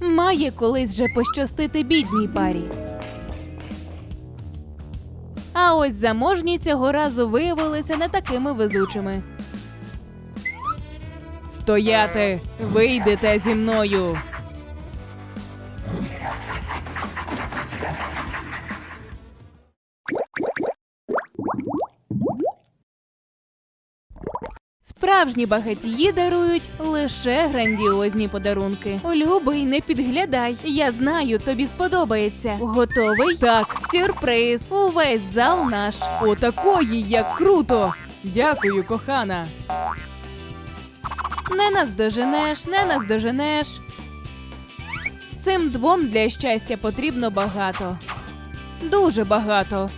Має колись же пощастити бідній парі. А ось заможні цього разу виявилися не такими везучими. Стояти! Вийдете зі мною! Справжні багатії дарують лише грандіозні подарунки. Любий, не підглядай. Я знаю, тобі сподобається. Готовий? Так, сюрприз. Увесь зал наш. Отакої, як круто! Дякую, кохана. Не наздоженеш, не наздоженеш. Цим двом для щастя потрібно багато. Дуже багато.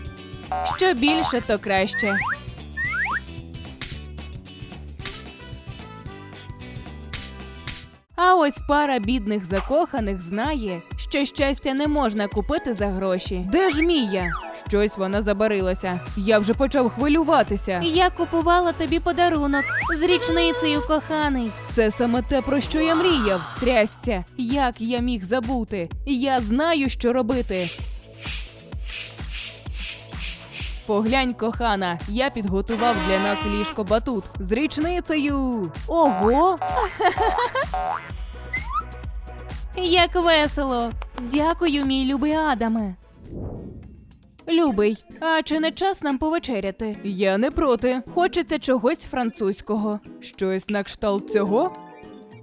Що більше, то краще. А ось пара бідних закоханих знає, що щастя не можна купити за гроші. Де ж Мія? Щось вона забарилася. Я вже почав хвилюватися. Я купувала тобі подарунок з річницею, коханий. Це саме те, про що я мріяв. Трясця, як я міг забути? Я знаю, що робити. Поглянь, кохана, я підготував для нас ліжко батут з річницею. Ого! Як весело! Дякую, мій любий Адаме. Любий, а чи не час нам повечеряти? Я не проти. Хочеться чогось французького. Щось на кшталт цього?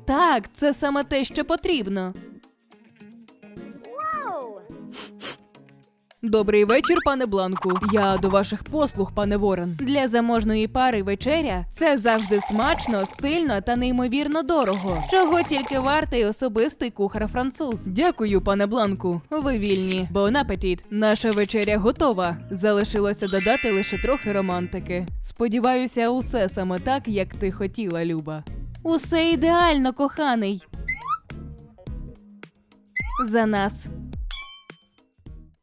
Так, це саме те, що потрібно. Добрий вечір, пане Бланку. Я до ваших послуг, пане Ворон. Для заможної пари вечеря це завжди смачно, стильно та неймовірно дорого. Чого тільки вартий особистий кухар француз. Дякую, пане Бланку. Ви вільні. Бон апетит. Наша вечеря готова. Залишилося додати лише трохи романтики. Сподіваюся, усе саме так, як ти хотіла, Люба. Усе ідеально, коханий. За нас.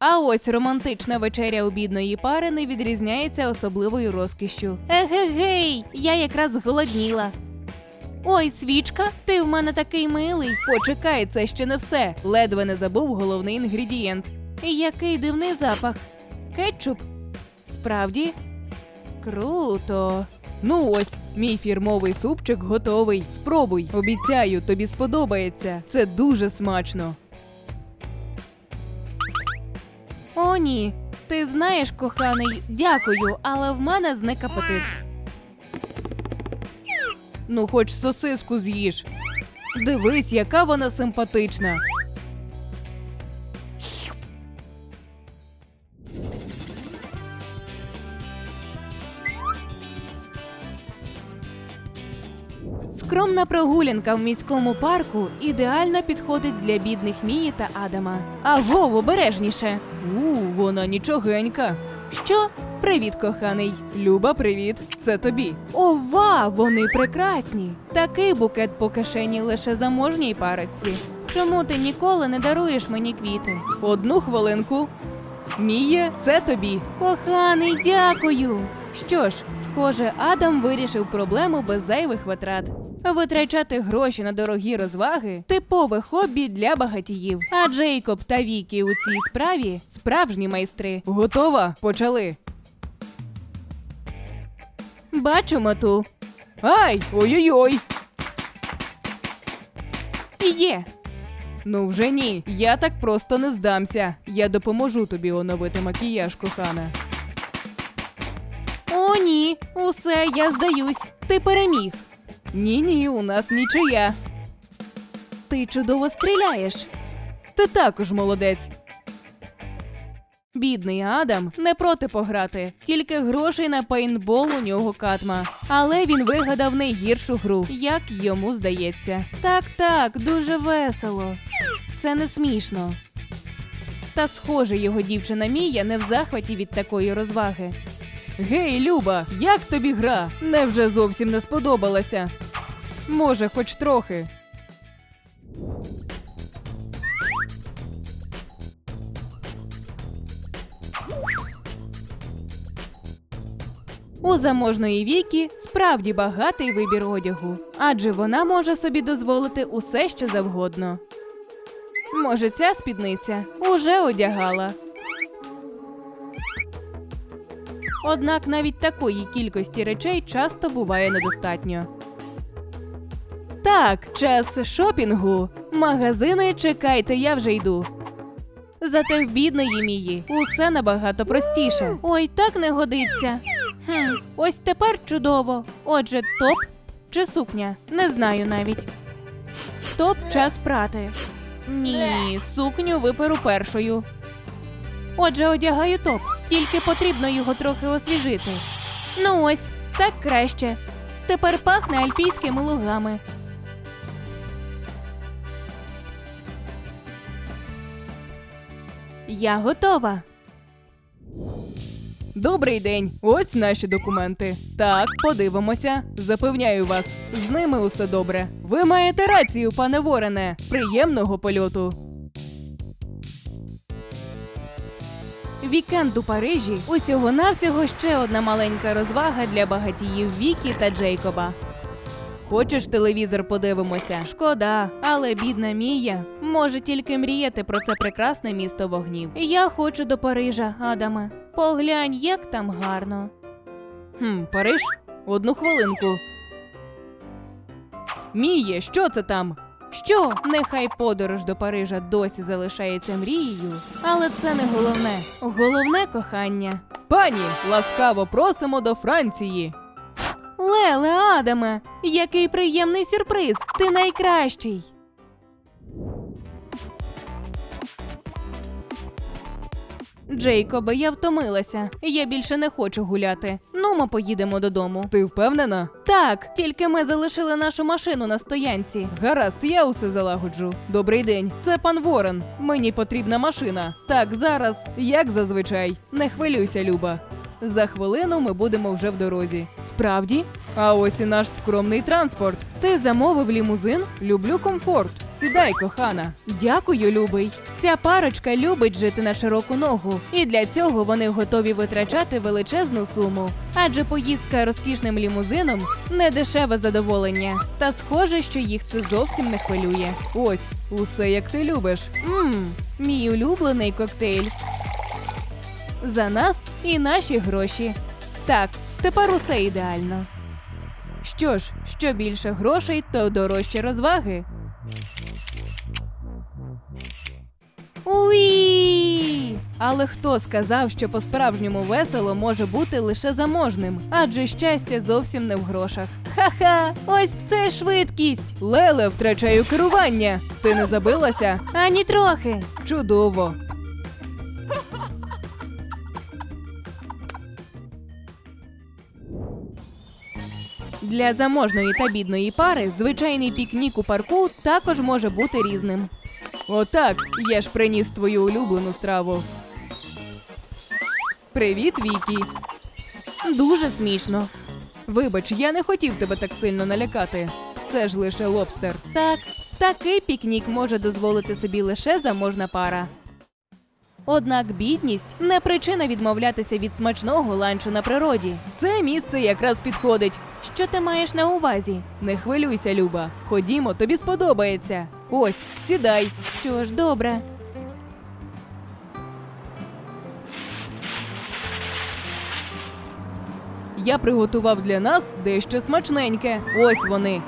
А ось романтична вечеря у бідної пари не відрізняється особливою розкішшю. Егегей, я якраз зголодніла. Ой, свічка, ти в мене такий милий. Почекай, це ще не все. Ледве не забув головний інгредієнт. Який дивний запах. Кетчуп. Справді? Круто. Ну ось, мій фірмовий супчик готовий. Спробуй, обіцяю, тобі сподобається. Це дуже смачно. О, ні. Ти знаєш, коханий, дякую, але в мене зник апетит. Ну, хоч сосиску з'їж. Дивись, яка вона симпатична. Скромна прогулянка в міському парку ідеально підходить для бідних Мії та Адама. Агов, обережніше. У, вона нічогенька. Що? Привіт, коханий. Люба, привіт. Це тобі. Ова, вони прекрасні. Такий букет по кишені лише заможній парочці. Чому ти ніколи не даруєш мені квіти? Одну хвилинку. Міє, це тобі. Коханий, дякую. Що ж, схоже, Адам вирішив проблему без зайвих витрат. Витрачати гроші на дорогі розваги типове хобі для багатіїв. А Джейкоб та Вікі у цій справі справжні майстри. Готова? Почали. Бачу мету. Ай! Ой-ой-ой! Є. Ну вже ні, я так просто не здамся. Я допоможу тобі оновити макіяж, кохана. О, ні, усе, я здаюсь. Ти переміг. Ні, ні, у нас нічия. Ти чудово стріляєш. Ти також молодець. Бідний Адам не проти пограти, тільки грошей на пейнтбол у нього катма. Але він вигадав найгіршу гру, як йому здається. Так, так, дуже весело. Це не смішно. Та схоже, його дівчина Мія не в захваті від такої розваги. Гей, Люба, як тобі гра? Невже зовсім не сподобалася? Може, хоч трохи. У заможної віки справді багатий вибір одягу, адже вона може собі дозволити усе, що завгодно. Може, ця спідниця уже одягала. Однак навіть такої кількості речей часто буває недостатньо. Так, час шопінгу. Магазини, чекайте, я вже йду. Зате в бідної Мії усе набагато простіше. Ой, так не годиться. Хм, ось тепер чудово. Отже, топ чи сукня? Не знаю навіть. Топ час прати. Ні, сукню виперу першою. Отже, одягаю топ, тільки потрібно його трохи освіжити. Ну ось, так краще. Тепер пахне альпійськими лугами. Я готова. Добрий день. Ось наші документи. Так, подивимося. Запевняю вас, з ними усе добре. Ви маєте рацію, пане Ворене. Приємного польоту. Вікенд у Парижі усього навсього ще одна маленька розвага для багатіїв Вікі та Джейкоба. Хочеш телевізор подивимося? Шкода, але бідна Мія може тільки мріяти про це прекрасне місто вогнів. Я хочу до Парижа, Адаме. Поглянь, як там гарно. Хм, Париж? Одну хвилинку. Міє, що це там? Що? Нехай подорож до Парижа досі залишається мрією, але це не головне. Головне кохання. Пані, ласкаво просимо до Франції. Леле, Адаме, який приємний сюрприз! Ти найкращий. Джейкобе, я втомилася. Я більше не хочу гуляти. Ну, ми поїдемо додому. Ти впевнена? Так, тільки ми залишили нашу машину на стоянці. Гаразд, я усе залагоджу. Добрий день, це пан Ворон. Мені потрібна машина. Так, зараз, як зазвичай. Не хвилюйся, Люба. За хвилину ми будемо вже в дорозі. Справді? А ось і наш скромний транспорт. Ти замовив лімузин? Люблю комфорт. Сідай, кохана. Дякую, любий. Ця парочка любить жити на широку ногу, і для цього вони готові витрачати величезну суму. Адже поїздка розкішним лімузином не дешеве задоволення. Та схоже, що їх це зовсім не хвилює. Ось, усе як ти любиш. Мм, мій улюблений коктейль. За нас і наші гроші. Так, тепер усе ідеально. Що ж, що більше грошей, то дорожче розваги. Уї! Але хто сказав, що по-справжньому весело може бути лише заможним, адже щастя зовсім не в грошах. Ха-ха! Ось це швидкість! Леле, втрачаю керування. Ти не забилася? Ані трохи. Чудово. Для заможної та бідної пари звичайний пікнік у парку також може бути різним. Отак, я ж приніс твою улюблену страву. Привіт, Вікі. Дуже смішно. Вибач, я не хотів тебе так сильно налякати. Це ж лише лобстер. Так, такий пікнік може дозволити собі лише заможна пара. Однак бідність не причина відмовлятися від смачного ланчу на природі. Це місце якраз підходить. Що ти маєш на увазі? Не хвилюйся, Люба. Ходімо, тобі сподобається. Ось, сідай. Що ж, добре. Я приготував для нас дещо смачненьке. Ось вони.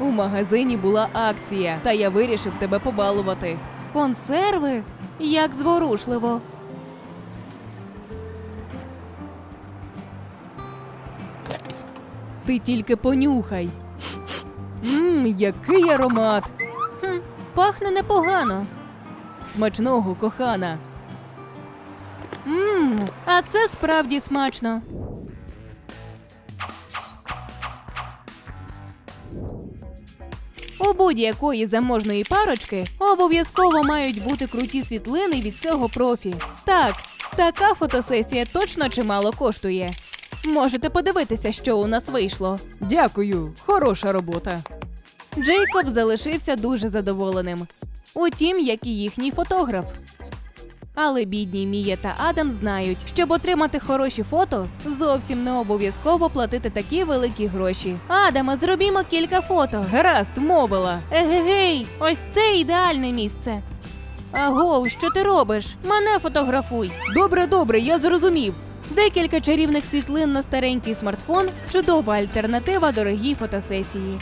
У магазині була акція, та я вирішив тебе побалувати. Консерви? Як зворушливо. Ти тільки понюхай. Мм, який аромат. Хм, пахне непогано. Смачного, кохана. Мм, а це справді смачно. У будь-якої заможної парочки обов'язково мають бути круті світлини від цього профі. Так, така фотосесія точно чимало коштує. Можете подивитися, що у нас вийшло. Дякую, хороша робота. Джейкоб залишився дуже задоволеним. Утім, як і їхній фотограф. Але бідні Мія та Адам знають, щоб отримати хороші фото, зовсім не обов'язково платити такі великі гроші. Адама, зробімо кілька фото. Гаразд, мовила. Егегей, ось це ідеальне місце. Агов, що ти робиш? Мене фотографуй. Добре, добре, я зрозумів. Декілька чарівних світлин на старенький смартфон чудова альтернатива дорогій фотосесії.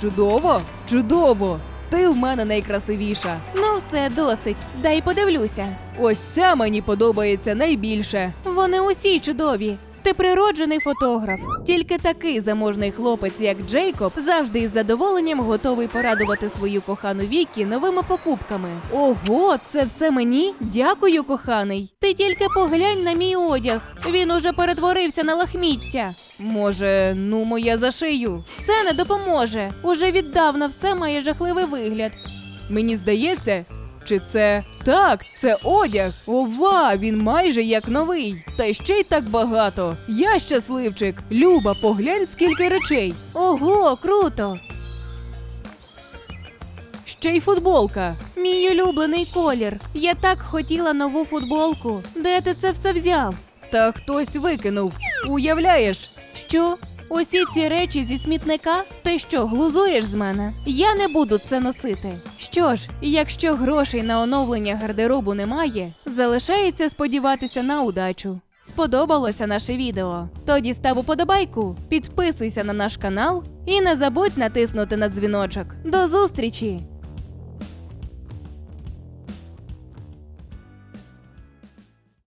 Чудово, чудово. Ти в мене найкрасивіша. Ну, все досить. Дай подивлюся. Ось ця мені подобається найбільше. Вони усі чудові. Ти природжений фотограф. Тільки такий заможний хлопець, як Джейкоб, завжди із задоволенням готовий порадувати свою кохану Вікі новими покупками. Ого, це все мені? Дякую, коханий. Ти тільки поглянь на мій одяг. Він уже перетворився на лахміття. Може, ну моя за шию. Це не допоможе. Уже віддавна все має жахливий вигляд. Мені здається, чи це так, це одяг. Ова, він майже як новий. Та ще й так багато. Я щасливчик. Люба, поглянь, скільки речей. Ого, круто. Ще й футболка. Мій улюблений колір. Я так хотіла нову футболку. Де ти це все взяв? Та хтось викинув. Уявляєш? Що? Усі ці речі зі смітника? Ти що, глузуєш з мене? Я не буду це носити. Що ж, якщо грошей на оновлення гардеробу немає, залишається сподіватися на удачу. Сподобалося наше відео? Тоді став уподобайку, підписуйся на наш канал і не забудь натиснути на дзвіночок. До зустрічі!